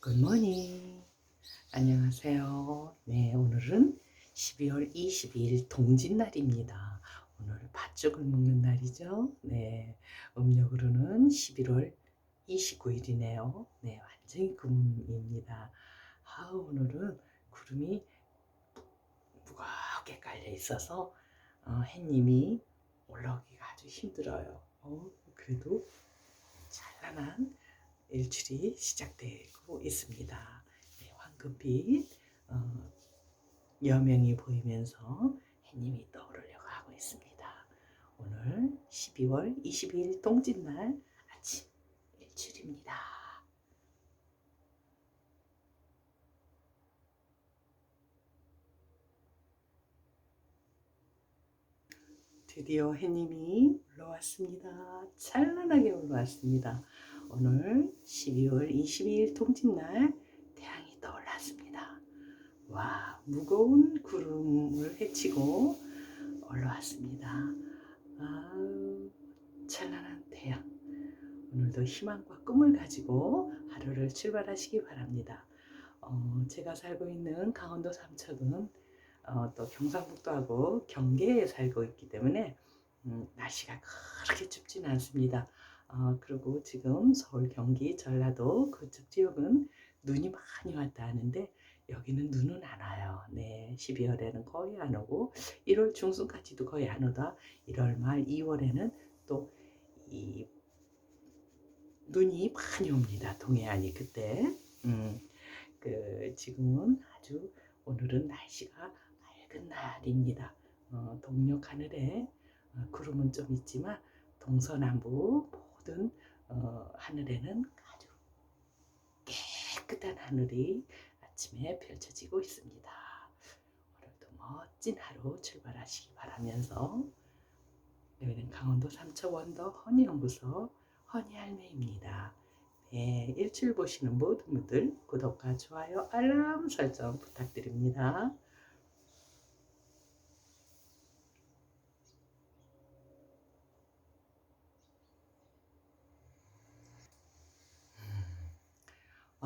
굿모닝. 안녕하세요. 네, 오늘은 12월 22일 동짓날입니다. 오늘 팥죽을 먹는 날이죠. 네, 음력으로는 11월 29일이네요. 네, 완전히 금입니다. 아, 오늘은 구름이 무겁게 깔려 있어서 어, 해님이 올라오기가 아주 힘들어요. 어, 그래도 찬란한 일출이 시작되고 있습니다. 네, 황금빛 어, 여명이 보이면서 해님이 떠오르려고 하고 있습니다. 오늘 12월 22일 동짓날 아침 일출입니다. 드디어 해님이 올라왔습니다. 찬란하게 올라왔습니다. 오늘 12월 22일 동짓날 태양이 떠올랐습니다. 와, 무거운 구름을 헤치고 올라왔습니다. 아우, 찬란한 태양. 오늘도 희망과 꿈을 가지고 하루를 출발하시기 바랍니다. 어, 제가 살고 있는 강원도 삼척은 어, 또 경상북도하고 경계에 살고 있기 때문에 음, 날씨가 그렇게 춥지는 않습니다. 어, 그리고 지금 서울, 경기, 전라도 그쪽 지역은 눈이 많이 왔다 하는데 여기는 눈은 안 와요. 네, 12월에는 거의 안 오고 1월 중순까지도 거의 안 오다 1월 말 2월에는 또 이 눈이 많이 옵니다. 동해안이 그때. 음, 그 지금은 아주 오늘은 날씨가 맑은 날입니다. 어, 동력 하늘에 어, 구름은 좀 있지만 동서남부 모든 어, 하늘에는 아주 깨끗한 하늘이 아침에 펼쳐지고 있습니다. 오늘도 멋진 하루 출발하시기 바라면서 여기는 강원도 삼척원더 허니연구소 허니할매입니다. 네, 일출 보시는 모든 분들 구독과 좋아요, 알람 설정 부탁드립니다.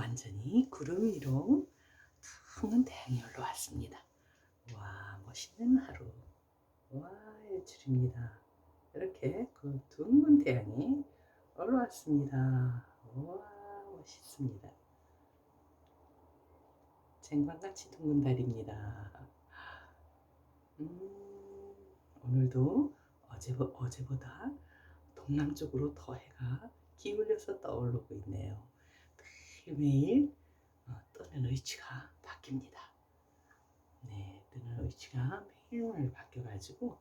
완전히 구름 위로 둥근 태양이 올라왔습니다. 와 멋있는 하루. 와 일출입니다. 이렇게 그 둥근 태양이 올라왔습니다. 와 멋있습니다. 쟁반같이 둥근 달입니다. 음, 오늘도 어제, 어제보다 동남쪽으로 더 해가 기울여서 떠오르고 있네요. 매일 어, 뜨는 의치가 바뀝니다. 네, 뜨는 의치가 매일매일 바뀌어가지고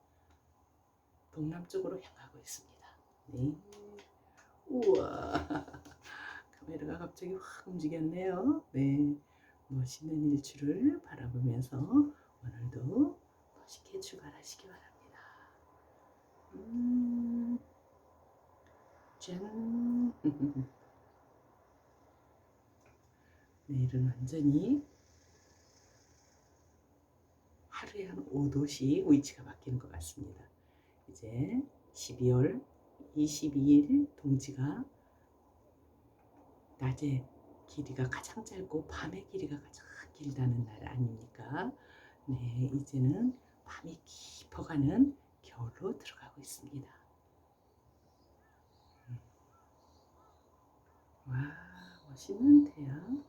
동남쪽으로 향하고 있습니다. 네, 우와, 카메라가 갑자기 확 움직였네요. 네, 멋있는 일출을 바라보면서 오늘도 멋있게 출발하시기 바랍니다. 음, 짠. 내일은 완전히 하루에 한 5도씩 위치가 바뀌는 것 같습니다. 이제 12월 22일 동지가 낮에 길이가 가장 짧고 밤의 길이가 가장 길다는 날 아닙니까? 네, 이제는 밤이 깊어가는 겨울로 들어가고 있습니다. 음. 와, 멋있는 태양.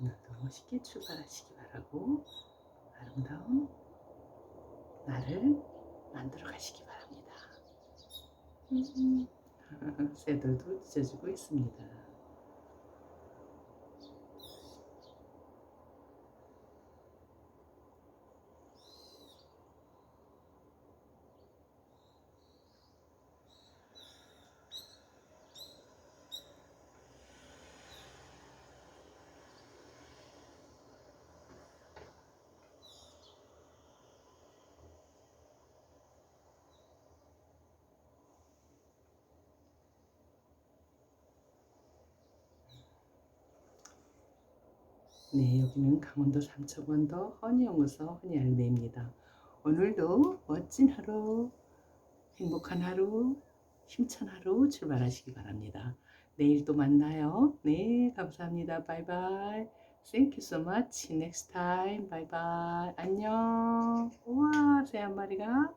오늘도 멋있게 출발하시기 바라고 아름다운 날을 만들어 가시기 바랍니다. 음, 새들도 찢어지고 있습니다. 네, 여기는 강원도 삼척원더 허니연구소 허니알매입니다. 오늘도 멋진 하루, 행복한 하루, 힘찬 하루 출발하시기 바랍니다. 내일 또 만나요. 네, 감사합니다. 바이바이. Thank you so much. Next time. Bye bye. 안녕. 우와, 새 한 마리가